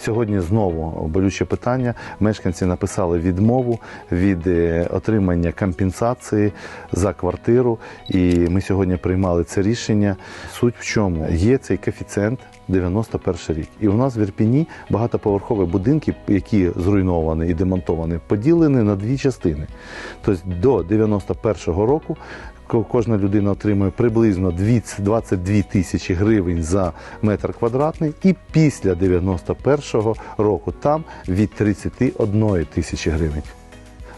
Сьогодні знову болюче питання. Мешканці написали відмову від е, отримання компенсації за квартиру. І ми сьогодні приймали це рішення. Суть в чому є цей коефіцієнт 91 рік. І у нас в Ірпіні багатоповерхові будинки, які зруйновані і демонтовані, поділені на дві частини. Тобто до 91 року кожна людина отримує приблизно 22 тисячі гривень за метр квадратний, і після 91-го року там від 31 тисячі гривень.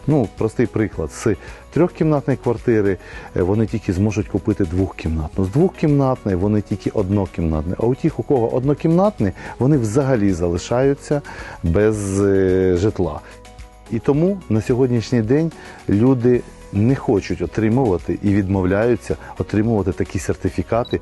Ну, простий приклад. З трьохкімнатної квартири е, вони тільки зможуть купити двохкімнатну. З двохкімнатної вони тільки однокімнатні. А у тих, у кого однокімнатні, вони взагалі залишаються без е, житла. І тому на сьогоднішній день люди не хочуть отримувати і відмовляються отримувати такі сертифікати.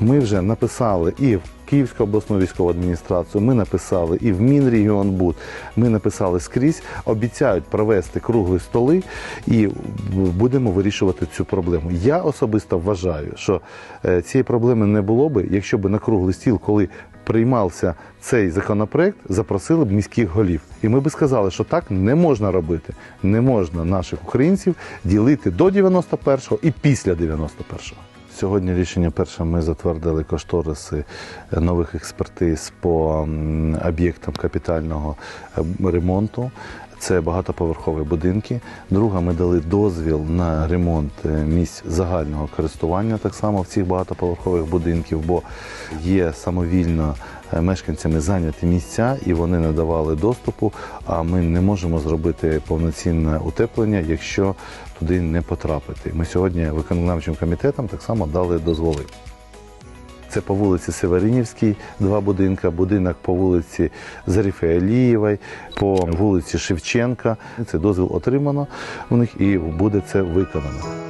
Ми вже написали і в Київську обласну військову адміністрацію, ми написали і в Мінрегіонбуд, ми написали скрізь, обіцяють провести круглі столи і будемо вирішувати цю проблему. Я особисто вважаю, що е, цієї проблеми не було би, якщо б на круглий стіл, коли приймався цей законопроект, запросили б міських голів. І ми би сказали, що так не можна робити. Не можна наших українців ділити до 91-го і після 91-го. Сьогодні рішення перше ми затвердили кошториси е, нових експертиз по об'єктам капітального е, ремонту. Це багатоповерхові будинки. Друга, ми дали дозвіл на ремонт е, місць загального користування так само в цих багатоповерхових будинків, бо є самовільно е, мешканцями зайняті місця і вони не давали доступу. А ми не можемо зробити повноцінне утеплення, якщо туди не потрапити. Ми сьогодні виконавчим комітетом так само дали дозволи. Це по вулиці Северинівській, два будинка, будинок по вулиці Заріфи по вулиці Шевченка. Це дозвіл отримано в них і буде це виконано.